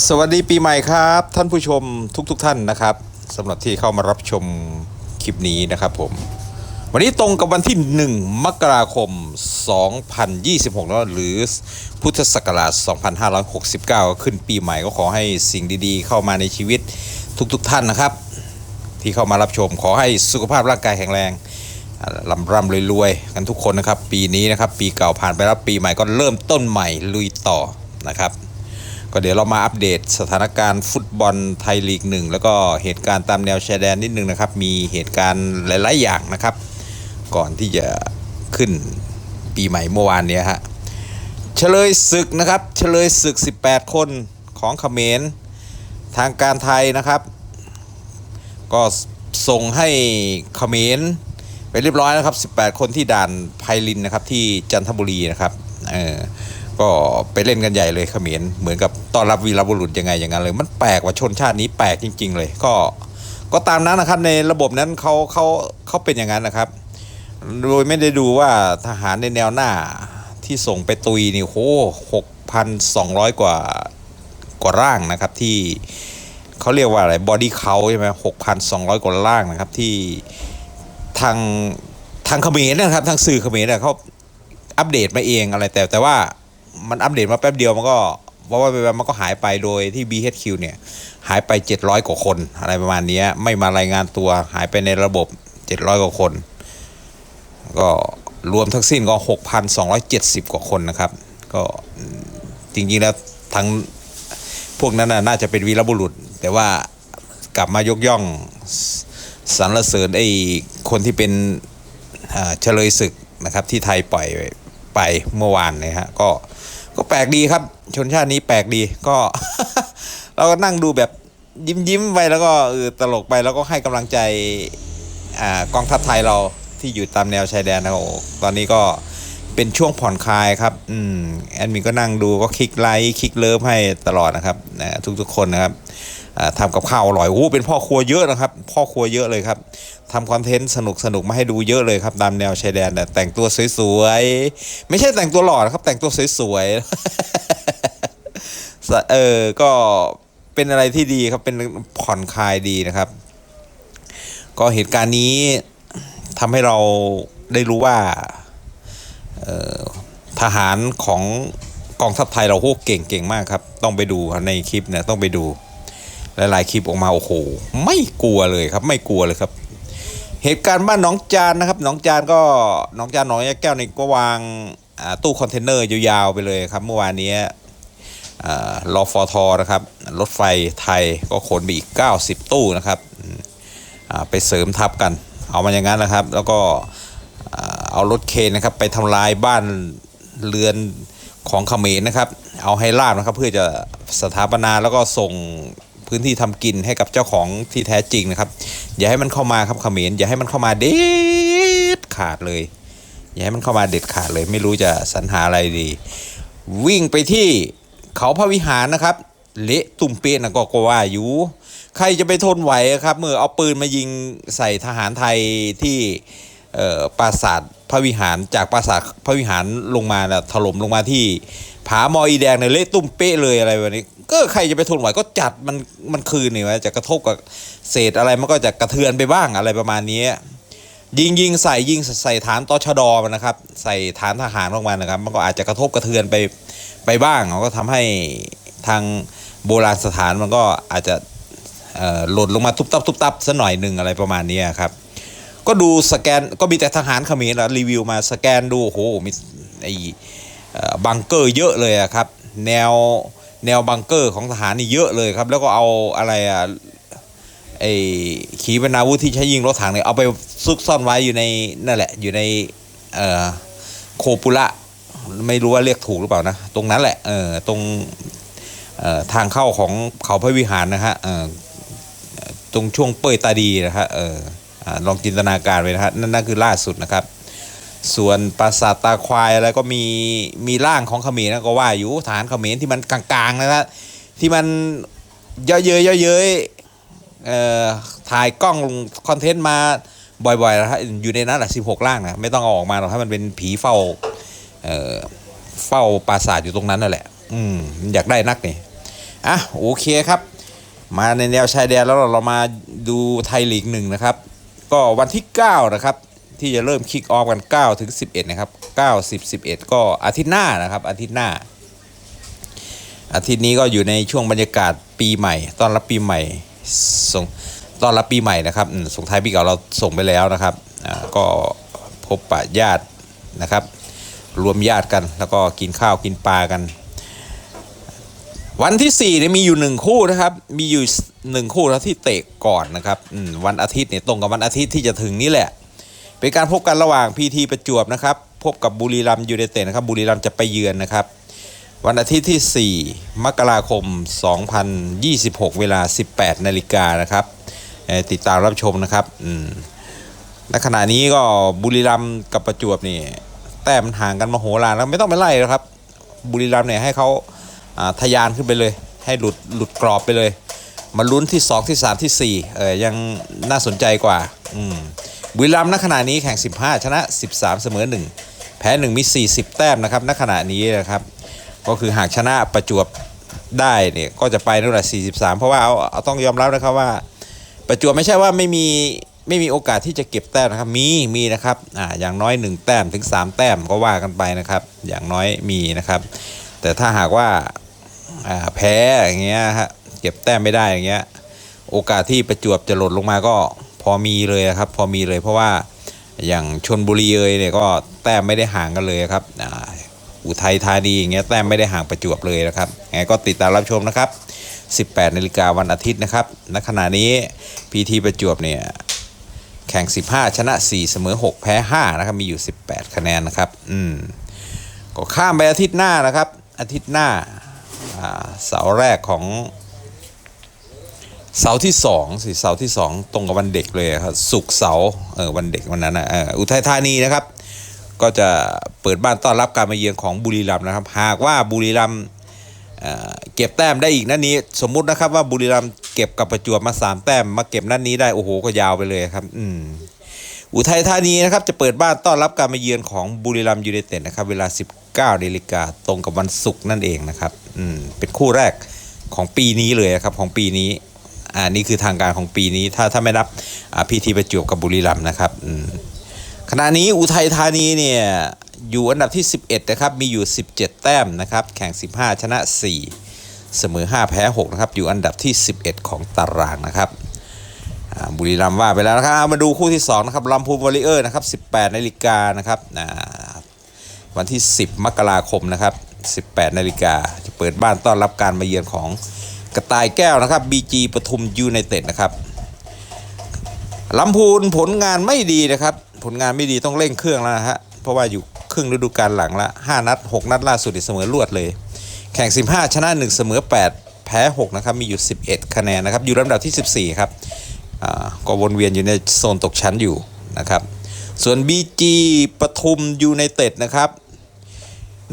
สวัสดีปีใหม่ครับ ท่านผู้ชมทุกๆทท่านนะครับสำหรับที่เข้ามารับชมคลิปนี้นะครับผม วันนี้ตรงกับวันที่ 1 มกราคม 2026แล้วหรือพุทธศักราช 2569ก็ขึ้นปีใหม่ก็ขอให้สิ่งดีๆ เข้ามาในชีวิตทุกๆทท่านนะครับ ที่เข้ามารับชมขอให้สุขภาพร่างกายแข็งแรงอ่าลำร่ำรวยๆกันทุกคนนะครับ ปีนี้นะครับ ปีเก่าผ่านไปแล้วปีใหม่ก็เริ่มต้นใหม่ลุยต่อนะครับ ก็เดี๋ยวเรามาอัปเดตสถานการณ์ฟุตบอลไทยลีกหนึ่งแล้วก็เหตุการณ์ตามแนวชายแดนนิดนึงนะครับ มีเหตุการณ์หลาย ๆ อย่างนะครับ ก่อนที่จะขึ้นปีใหม่เมื่อวานนี้ฮะเฉลยศึกนะครับเฉลยศึก 18 คนของเขมรทางการไทยนะครับ ก็ส่งให้เขมรไปเรียบร้อยนะครับ 18 คนที่ด่านไพลินนะครับที่จันทบุรีนะครับเออ ก็ไปเล่นกันใหญ่เลยเขมรเหมือนกับต้อนรับวีรบุรุษยังไงอย่างนั้นเลย มันแปลกว่าชนชาตินี้แปลกจริง ๆ เลย ก็ก็ตามนั้นนะครับในระบบนั้นเขาเขาเขาเป็นอย่างนั้นนะครับ โดยไม่ได้ดูว่าทหารในแนวหน้าที่ส่งไปตุยนี่โหหกพันสองร้อยกว่ากว่าร่างนะครับที่เขาเรียกว่าอะไรบอดี้เขาใช่ไหมหกพันสองร้อยกว่าล่างนะครับที่ทางทางเขมรนะครับทางสื่อเขมรเนี่ยเขาอัปเดตมาเองอะไรแต่แต่ว่า มันอัปเดตมาแป๊บเดียวมันก็เพราะว่าไปมันก็หายไปโดยที่ BHQ เนี่ย หายไป 700 กว่าคน อะไรประมาณนี้ไม่มารายงานตัวหายไปในระบบ 700 กว่าคน ก็รวมทั้งสิ้นก็ 6,270 กว่าคนนะครับ ก็จริง ๆ แล้วทั้งพวกนั้น น่าจะเป็นวีรบุรุษ แต่ว่ากลับมายกย่องสรรเสริญไอ้คนที่เป็นเฉลยศึกนะครับที่ไทยปล่อยไปเมื่อวานเนยฮะก็ ก็แปลกดีครับ ชนชาตินี้แปลกดีก็ เราก็นั่งดูแบบยิ้มยิ้มไปแล้วก็เออตลกไปแล้วก็ให้กำลังใจอ่ากองทัพไทยเราที่อยู่ตามแนวชายแดนนะครับโอ้ตอนนี้ก็เป็นช่วงผ่อนคลายครับอืมแอดมินก็นั่งดูก็คลิกไลค์คลิกเลิฟให้ตลอดนะครับนะทุกๆคนนะครับอ่าทำกับข้าวอร่อยโอ้เป็นพ่อครัวเยอะนะครับ พ่อครัวเยอะเลยครับ ทำคอนเทนต์สนุกสนุกมาให้ดูเยอะเลยครับตามแนวชายแดนแต่แต่งตัวสวยๆ ไม่ใช่แต่งตัวหล่อนะครับ แต่งตัวสวยๆเออก็เป็นอะไรที่ดีครับเป็นผ่อนคลายดีนะครับ ก็เหตุการณ์นี้ทำให้เราได้รู้ว่าทหารของกองทัพไทยเราโหเก่งเก่งมากครับ ต้องไปดูในคลิปเนี่ยต้องไปดูหลายๆคลิปออกมาโอ้โหไม่กลัวเลยครับ ไม่กลัวเลยครับ เหตุการณ์บ้านหน้องจานนะครับหน้องจานก็หน้องจานหนองยาแก้วนี่ก็วางตู้คอนเทนเนอร์ยาวๆไปเลยครับเมื่อวานนี้รอฟอทอนะครับรถไฟไทยก็ขนไปอีก 90 ตู้นะครับไปเสริมทับกัน เอามาอย่างนั้นนะครับ แล้วก็เอารถเคนนะครับไปทำลายบ้านเรือนของเขมรนะครับ เอาให้ลาบนะครับเพื่อจะสถาปนาแล้วก็ส่ง พื้นที่ทำกินให้กับเจ้าของที่แท้จริงนะครับ อย่าให้มันเข้ามาครับเขมรอย่าให้มันเข้ามาเด็ดขาดเลย อย่าให้มันเข้ามาเด็ดขาดเลย ไม่รู้จะสรรหาอะไรดี วิ่งไปที่เขาพระวิหารนะครับเละตุ่มเป๊ะนะก็กว่าอยู่ใครจะไปทนไหวครับ เมื่อเอาปืนมายิงใส่ทหารไทยที่ปราสาทพระวิหารจากปราสาทพระวิหารลงมานะถล่มลงมาที่ผา มออีแดงเนี่ยเละตุ่มเป๊ะเลยอะไรแบบนี้ ก็ใครจะไปทนไหวก็จัดมันมันคืนนี่ว่าจะกระทบกับเศษอะไรมันก็จะกระเทือนไปบ้างอะไรประมาณนี้ยิงยิงใส่ยิงใส่ฐานตชดมันนะครับ ใส่ฐานทหารลงมานะครับ มันก็อาจจะกระทบกระเทือนไปไปบ้างก็ทำให้ทางโบราณสถานมันก็อาจจะหล่นลงมาทุบตับทุบตับสัหน่อยหนึ่งอะไรประมาณนี้ครับ ก็ดูสแกนก็มีแต่ทหารเขมรนรีวิวมาสแกนดูโอ้โหมีไอเอ่อบังเกอร์เยอะเลยครับ แนว แนวบังเกอร์ของทหารนี่เยอะเลยครับ แล้วก็เอาอะไรอะไอขีปนาวุธที่ใช้ยิงรถถังเนี่ยเอาไปซุกซ่อนไว้อยู่ในนั่นแหละ อยู่ในเอ่อโคปุระไม่รู้ว่าเรียกถูกหรือเปล่านะ ตรงนั้นแหละเออตรงเอ่อทางเข้าของเขาพระวิหารนะฮะเออตรงช่วงเปยตาดีนะฮะเออลองจินตนาการไว้นะฮะนั่นนั่นคือล่าสุดนะครับ ส่วนปราสาทตาควายอะไรก็มีมีร่างของเขมรนะก็ว่าอยู่ฐานเขมรที่มันกลางๆนะฮะที่มันเยอะเย้ยเยอะเย้ยเอ่อถ่ายกล้องคอนเทนต์มาบ่อยๆนะฮะอยู่ในนั้นแหละสิบหกร่างนะไม่ต้องเอาออกมาหรอกถ้ามันเป็นผีเฝ้าเอ่อเฝ้าปราสาทอยู่ตรงนั้นนั่นแหละ อืมอยากได้นักนี่อะโอเคครับ มาในแนวชายแดนแล้วเราเรามาดูไทยลีกหนึ่งนะครับ ก็วันที่ 9 นะครับ ที่จะเริ่มคิกออฟกัน9ถึง11 นะครับ 9 10 11 ก็อาทิตย์หน้านะครับอาทิตย์หน้า อาทิตย์นี้ก็อยู่ในช่วงบรรยากาศปีใหม่ตอนรับปีใหม่ส่งตอนรับปีใหม่นะครับส่งท้ายปีเก่าเราส่งไปแล้วนะครับก็พบปะญาตินะครับ รวมญาติกันแล้วก็กินข้าวกินปลากัน วันที่4เนี่ยมีอยู่หนึ่งคู่นะครับ มีอยู่หนึ่งคู่แล้วที่เตะก่อนนะครับวันอาทิตย์เนี่ยตรงกับวันอาทิตย์ที่จะถึงนี่แหละ เป็นการพบกันระหว่างพีทีประจวบนะครับ พบกับบุรีรัมยูไนเต็ดนะครับ บุรีรัมจะไปเยือนนะครับ วันอาทิตย์ที่ 4 มกราคม 2026 เวลา 18 นาฬิกานะครับ ติดตามรับชมนะครับอืมณขณะนี้ก็บุรีรัมกับประจวบนี่แต้มห่างกันมาโหฬารแล้วไม่ต้องไปไล่แล้วครับ บุรีรัมเนี่ยให้เขาอ่าทะยานขึ้นไปเลย ให้หลุดหลุดกรอบไปเลย มาลุ้นที่ 2 ที่ 3 ที่4เออยังน่าสนใจกว่า อืม บุรีรัมย์ณขณะนี้แข่ง 15 ชนะ 13 เสมอ 1 แพ้ 1 มี 40 แต้มนะครับณขณะนี้นะครับ ก็คือหากชนะประจวบได้เนี่ยก็จะไปนั่นแหละ43 เพราะว่าเอาเอาต้องยอมรับนะครับว่า ประจวบไม่ใช่ว่าไม่มีไม่มีโอกาสที่จะเก็บแต้มนะครับ มีมีนะครับอ่าอย่างน้อย 1 แต้มถึง 3 แต้มก็ว่ากันไปนะครับ อย่างน้อยมีนะครับ แต่ถ้าหากว่าอ่าแพ้อย่างเงี้ยฮะเก็บแต้มไม่ได้อย่างเงี้ยโอกาสที่ประจวบจะหล่นลงมาก็ พอมีเลยครับ พอมีเลยเพราะว่าอย่างชนบุรีเอยเนี่ยก็แต้มไม่ได้ห่างกันเลยครับอ,อุทัยธานีอย่างเงี้ยแต้มไม่ได้ห่างประจวบเลยนะครับไงก็ติดตามรับชมนะครับ 18นาฬิกาวันอาทิตย์นะครับณขณะนี้พีทีประจวบเนี่ยแข่ง 15 ชนะ 4 เสมอ 6 แพ้ 5 นะครับ มีอยู่ 18 คะแนนนะครับ อืม ก็ข้ามไปอาทิตย์หน้านะครับ อาทิตย์หน้าอ่าเสาร์แรกของ เสาร์ที่สองสิเสาร์ที่สองตรงกับวันเด็กเลยครับศุกร์เสาร์เออวันเด็กวันนั้นนะเอออุทัยธานีนะครับ ก็จะเปิดบ้านต้อนรับการมาเยือนของบุรีรัมย์นะครับ หากว่าบุรีรัมย์เก็บแต้มได้อีกนัดนนี้ สมมุตินะครับว่าบุรีรัมย์เก็บกับประจวบมาสามแต้มมาเก็บนัดนนี้ได้โอ้โหก็ยาวไปเลยครับ อืมอุทัยธานีนะครับจะเปิดบ้านต้อนรับการมาเยือนของบุรีรัมย์ยูไนเต็ดนะครับเวลา 19นาฬิกาตรงกับวันศุกร์นั่นเองนะครับอืมเป็นคู่แรกของปีนี้เลยนะครับของปีนี้ อ่านี่คือทางการของปีนี้ถ้าถ้าไม่นับอ่าพีทีประจวบกับบุรีรัมย์นะครับอืมขณะนี้อุทัยธานีเนี่ยอยู่อันดับที่ 11 นะครับ มีอยู่ 17 แต้มนะครับ แข่ง 15 ชนะ 4 เสมอ 5 แพ้ 6 นะครับ อยู่อันดับที่ 11 ของตารางนะครับ บุรีรัมย์ว่าไปแล้วนะครับ มาดูคู่ที่ 2 นะครับลำพูนวอลเลเยอร์นะครับ 18 นาฬิกานะครับ วันที่ 10 มกราคมนะครับ 18 นาฬิกาจะเปิดบ้านต้อนรับการมาเยือนของ กระต่ายแก้วนะครับ BG ปทุมยูไนเต็ดนะครับลำพูนผลงานไม่ดีนะครับ ผลงานไม่ดีต้องเร่งเครื่องแล้วนะฮะเพราะว่าอยู่ครึ่งฤดูกาลหลังละ 5 นัด 6 นัดล่าสุดเสมอรวดเลย แข่ง 15 ชนะ 1 เสมอ 8 แพ้ 6 นะครับ มีอยู่ 11 คะแนนนะครับ อยู่ลำดับที่ 14 ครับก็วนเวียนอยู่ในโซนตกชั้นอยู่นะครับ ส่วน BG ปทุมยูไนเต็ดนะครับ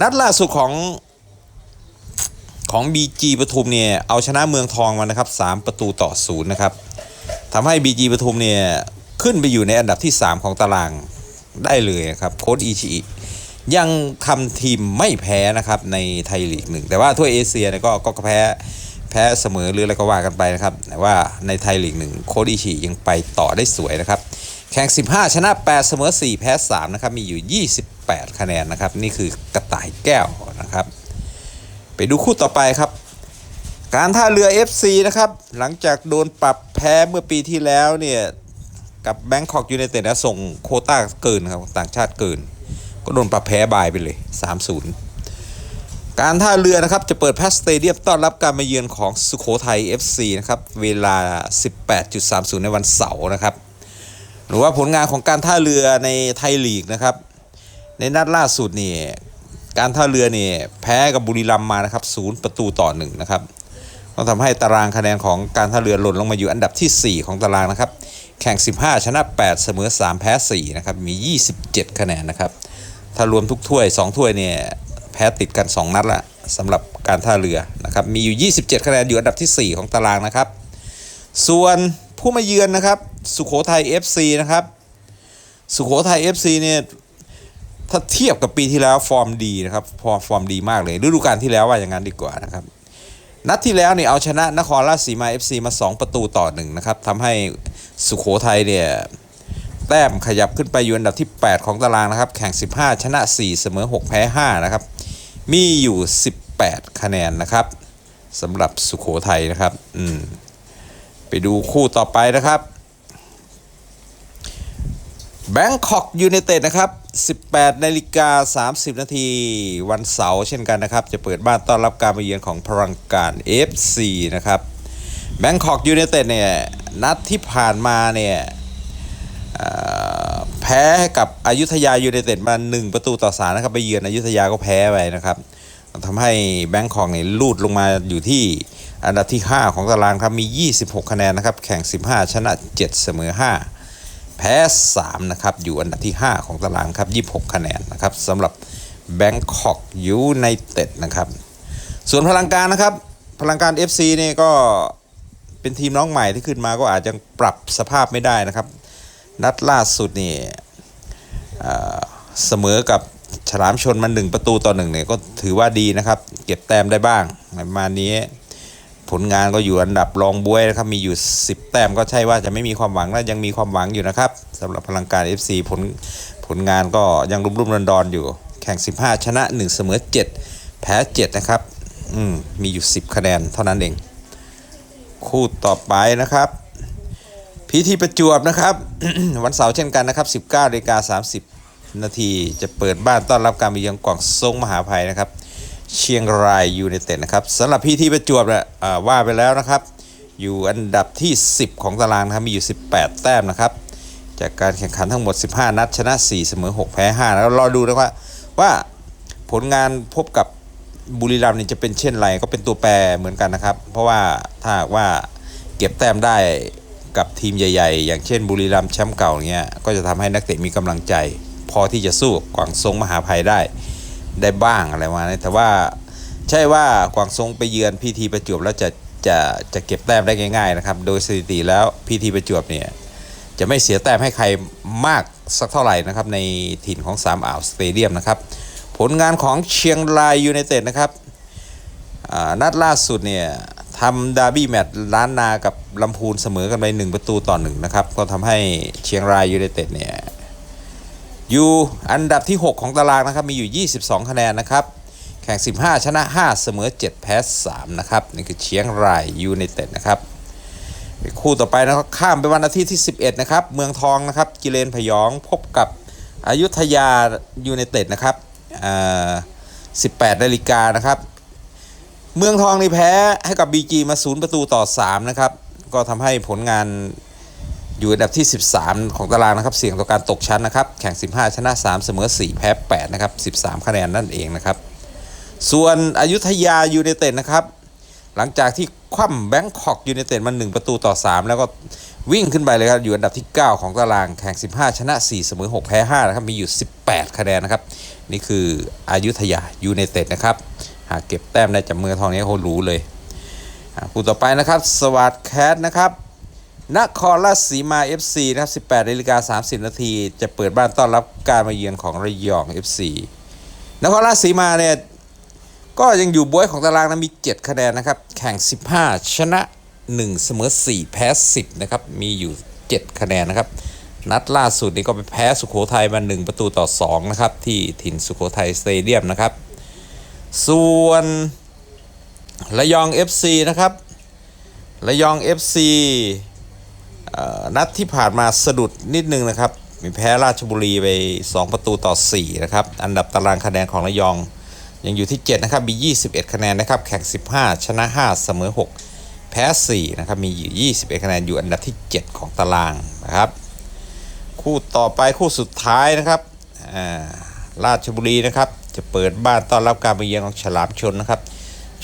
นัดล่าสุดของ ของ BG ปทุมเนี่ยเอาชนะเมืองทองมานะครับ 3 ประตูต่อศูนย์นะครับทำให้ BG ปทุมเนี่ยขึ้นไปอยู่ในอันดับที่ 3 ของตารางได้เลยครับโค้ดอิชิยังทำทีมไม่แพ้นะครับในไทยลีกหนึ่งแต่ว่าทั่วเอเชียเนี่ยก็ก็แพ้แพ้เสมอหรืออะไรก็ว่ากันไปนะครับแต่ว่าในไทยลีกหนึ่งโค้ดอิชิยังไปต่อได้สวยนะครับ แข่ง 15 ชนะ 8 เสมอ 4 แพ้ 3 นะครับ มีอยู่ 28 คะแนนนะครับ นี่คือกระต่ายแก้วนะครับ ไปดูคู่ต่อไปครับ การท่าเรือ FC นะครับ หลังจากโดนปรับแพ้เมื่อปีที่แล้วเนี่ยกับแบงคอกยูไนเต็ดนะส่งโคต้าเกินครับต่างชาติเกิน ก็โดนปรับแพ้บายไปเลย 3-0 การท่าเรือนะครับจะเปิดแพสสเตเดียมต้อนรับการมาเยือนของสุโขทัย FC นะครับเวลา 18.30 ในวันเสาร์นะครับหรือว่าผลงานของการท่าเรือในไทยลีกนะครับ ในนัดล่าสุดนี่ การท่าเรือเนี่ยแพ้กับบุรีรัมมานะครับศูนย์ประตูต่อหนึ่งนะครับก็ทำให้ตารางคะแนนของการท่าเรือหล่นลงมาอยู่อันดับที่ 4 ของตารางนะครับ แข่ง 15 ชนะ 8 เสมอ 3 แพ้ 4 นะครับ มี 27 คะแนนนะครับ ถ้ารวมทุกถ้วย 2 ถ้วยเนี่ยแพ้ติดกัน 2 นัดละสำหรับการท่าเรือนะครับ มีอยู่ 27 คะแนนอยู่อันดับทีสี่4 ของตารางนะครับ ส่วนผู้มาเยือนนะครับ สุโขทัย FC นะครับ สุโขทัย FC เนี่ย ถ้าเทียบกับปีที่แล้วฟอร์มดีนะครับฟอร์มฟอร์มดีมากเลยฤดูกาลที่แล้วว่าอย่างนั้นดีกว่านะครับ นัดที่แล้วเนี่ยเอาชนะนครราชสีมา FC มา 2 ประตูต่อหนึ่งนะครับทำให้สุโขทัยเนี่ยแต้มขยับขึ้นไปอยู่อันดับที่ 8 ของตารางนะครับ แข่ง 15 ชนะ 4 เสมอ 6 แพ้ 5 นะครับ มีอยู่ 18 คะแนนนะครับสำหรับสุโขทัยนะครับ อืม ไปดูคู่ต่อไปนะครับ แบงคอกยู n นเต็ดนะครับ 18นาฬิกา30 นาทีวันเสาร์เช่นกันนะครับ จะเปิดบ้านต้อนรับการมาเยือนของพลังการ FC นะครับแบงคอกยู n นเต็ดเนี่ยนัดที่ผ่านมาเนี่ยแพ้กับอายุทยายูไนเต็ดมา 1 ประตูต่อสานะครับ ไปเยือนอายุทยาก็แพ้ไปนะครับทำให้แบงคอกเนี่ยลูดลงมาอยู่ที่อันดับที่ 5 ของตารางครับมี 26 คะแนนนะครับ แข่ง 15 ชนะ 7 เสมอ 5 แพ้ 3 นะครับ อยู่อันดับที่ 5 ของตารางครับ 26 คะแนนนะครับสำหรับแบงคอกยูไนเต็ดนะครับ ส่วนพลังการนะครับ พลังการ FC เนี่ยก็เป็นทีมน้องใหม่ที่ขึ้นมาก็อาจจะปรับสภาพไม่ได้นะครับ นัดล่าสุดนี่เสมอกับฉลามชนมาหนึ่งประตูต่อหนึ่งเนี่ยก็ถือว่าดีนะครับ เก็บแต้มได้บ้างประมาณนี้ ผลงานก็อยู่อันดับรองบวยนะครับ มีอยู่ 10 แต้มก็ใช่ว่าจะไม่มีความหวังนะยังมีความหวังอยู่นะครับสำหรับพลังการ FC ผลผลงานก็ยังรุ่มรุ่มๆดอนๆอยู่ แข่ง 15 ชนะ 1 เสมอ 7 แพ้ 7 นะครับอืมมีอยู่ 10 คะแนนเท่านั้นเอง คู่ต่อไปนะครับ พิธีประจวบนะครับ วันเสาร์เช่นกันนะครับ 19นาฬิกา30 นาทีจะเปิดบ้านต้อนรับการมาเยือนกวางซงมหาภัยนะครับ เชียงรายยูไนเต็ดนะครับสำหรับพิธีประจวบเนี่ยว่าไปแล้วนะครับ อยู่อันดับที่ 10 ของตารางนะครับมีอยู่ 18 แต้มนะครับ จากการแข่งขันทั้งหมด 15 นัดชนะ 4 เสมอ 6 แพ้ 5 แล้วรอดูนะครับว่าผลงานพบกับบุรีรัมย์นี่จะเป็นเช่นไรก็เป็นตัวแปรเหมือนกันนะครับ เพราะว่าถ้าว่าเก็บแต้มได้กับทีมใหญ่ ๆ อย่างเช่นบุรีรัมย์แชมป์เก่าเงี้ยก็จะทำให้นักเตะมีกำลังใจ พอที่จะสู้กวางซงมหาภัยได้ ได้บ้างอะไรมาเนี่ยแต่ว่าใช่ว่ากวางซงไปเยือนพีทีประจวบแล้วจะจะจะเก็บแต้มได้ง่ายๆนะครับ โดยสถิติแล้วพีทีประจวบเนี่ยจะไม่เสียแต้มให้ใครมากสักเท่าไหร่นะครับในถิ่นของสามอ่าวสเตเดียมนะครับ ผลงานของเชียงรายยูไนเต็ดนะครับอ่านัดล่าสุดเนี่ยทำดาร์บี้แมตช์ล้านนากับลำพูนเสมอกันไปหนึ่งประตูต่อหนึ่งนะครับ ก็ทำให้เชียงรายยูไนเต็ดเนี่ย อยู่อันดับที่ 6 ของตารางนะครับมีอยู่ 22 คะแนนนะครับ แข่ง 15 ชนะ 5 เสมอ 7 แพ้ 3 นะครับ นี่คือเชียงรายยูไนเต็ดนะครับคู่ต่อไปนะครับข้ามไปวันอาทิตย์ที่ 11 นะครับ เมืองทองนะครับ กิเลนพยองพบกับอายุทยายูไนเต็ดนะครับอ่า18นาฬิกานะครับ เมืองทองนี่แพ้ให้กับ BG มา 0 ประตูต่อ 3 นะครับ ก็ทำให้ผลงาน อยู่อันดับที่ 13 ของตารางนะครับ เสี่ยงต่อการตกชั้นนะครับ แข่ง 15 ชนะ 3 เสมอ 4 แพ้ 8 นะครับ 13 คะแนนนั่นเองนะครับ ส่วนอายุทยายูไนเต็ดนะครับ หลังจากที่คว่ำแบงคอกยูไนเต็ดมา 1 ประตูต่อ 3 แล้วก็วิ่งขึ้นไปเลยครับ อยู่อันดับที่ 9 ของตาราง แข่ง 15 ชนะ 4 เสมอ 6 แพ้ 5 นะครับ มีอยู่ 18 คะแนนนะครับ นี่คืออายุทยายูไนเต็ดนะครับ หากเก็บแต้มได้จากเมืองทองนี้เขารู้เลยอ่าคู่ต่อไปนะครับ สวัสดแคทนะครับ นครราชสีมา FC นะครับ18นาฬิกา30 นาที จะเปิดบ้านต้อนรับการมาเยือนของระยอง FC นครราชสีมาเนี่ย ก็ยังอยู่บวยของตารางนะมี 7 คะแนนนะครับ แข่ง 15 ชนะ 1 เสมอ 4 แพ้ 10 นะครับ มีอยู่ 7 คะแนนนะครับ นัดล่าสุดนี้ก็ไปแพ้สุโขทัยมา 1 ประตูต่อ 2 นะครับ ที่ถิ่นสุโขทัยสเตเดียมนะครับ ส่วนระยอง FC นะครับระยอง FC เอ่อ นัดที่ผ่านมาสะดุดนิดนึงนะครับ มีแพ้ราชบุรีไป 2 ประตูต่อ 4 นะครับ อันดับตารางคะแนนของระยอง ยังอยู่ที่ 7 นะครับ มี 21 คะแนนนะครับ แข่ง 15 ชนะ 5 เสมอ 6 แพ้ 4 นะครับ มีอยู่ 21 คะแนนอยู่อันดับที่ 7 ของตารางนะครับ คู่ต่อไปคู่สุดท้ายนะครับราชบุรีนะครับ จะเปิดบ้านต้อนรับการมาเยือนของฉลามชนนะครับ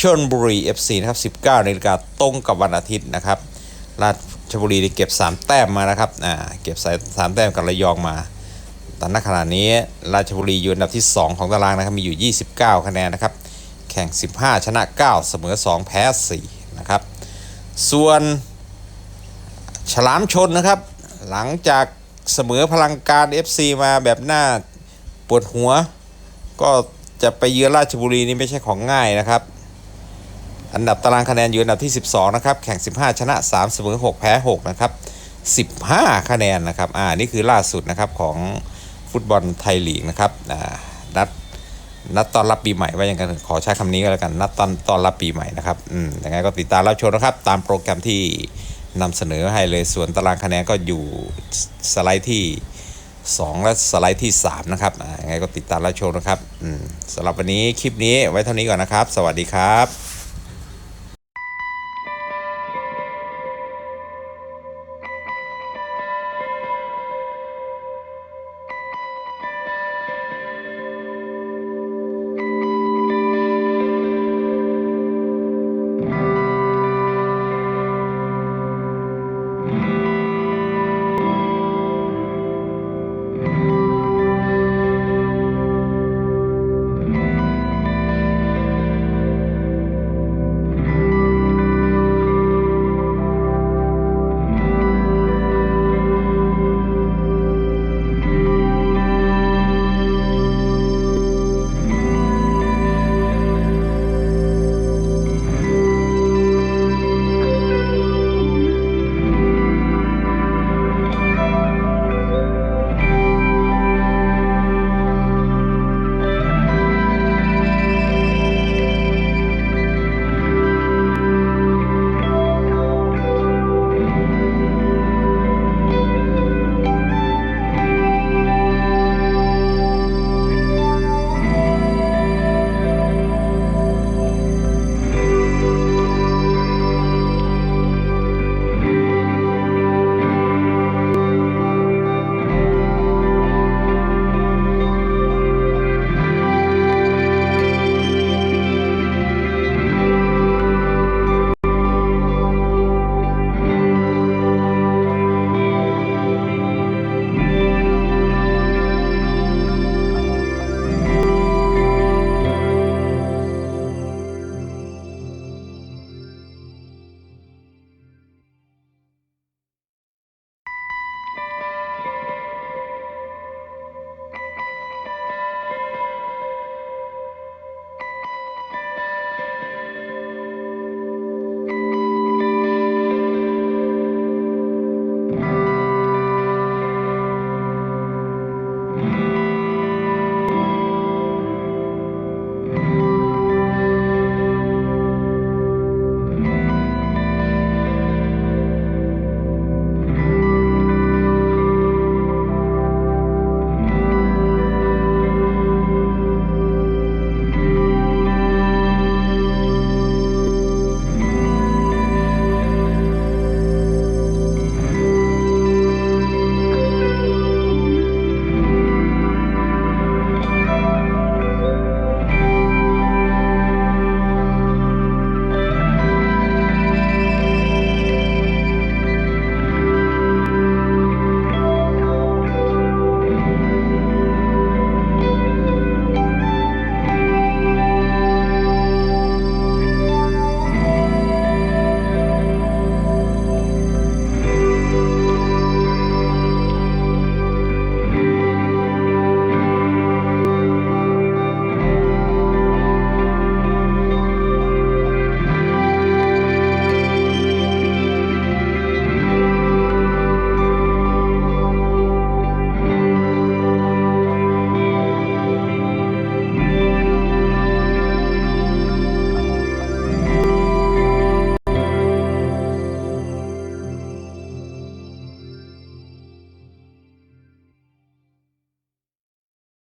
ชนบุรี FC นะครับ 19นาฬิกาตรงกับวันอาทิตย์นะครับราช ชบุรีได้เก็บ 3 แต้มมานะครับอ่าเก็บสามแต้มกับระยองมาตอนณขณะนี้ราชบุรีอยู่อันดับที่ 2 ของตารางนะครับมีอยู่ 29 คะแนนนะครับ แข่ง 15 ชนะ 9 เสมอ 2 แพ้ 4 นะครับ ส่วนฉลามชนนะครับ หลังจากเสมอพลังการ FC มาแบบหน้าปวดหัว ก็จะไปเยือนราชบุรีนี่ไม่ใช่ของง่ายนะครับ อันดับตารางคะแนนอยู่อันดับที่ 12 นะครับ แข่ง 15 ชนะ 3 เสมอ 6 แพ้ 6 นะครับ 15 คะแนนนะครับ อ่า นี่คือล่าสุดนะครับของฟุตบอลไทยลีกนะครับ อ่า นัด นัดตอนรับปีใหม่ว่าอย่างกันขอใช้คำนี้ก็แล้วกัน นัดตอนตอนรับปีใหม่นะครับ อืม ยังไงก็ติดตามรับชมนะครับ ตามโปรแกรมที่นำเสนอให้เลย ส่วนตารางคะแนนก็อยู่สไลด์ที่ 2 และสไลด์ที่ 3 นะครับ อ่า ยังไงก็ติดตามรับชมนะครับ อืมสำหรับวันนี้คลิปนี้ไว้เท่านี้ก่อนนะครับ สวัสดีครับ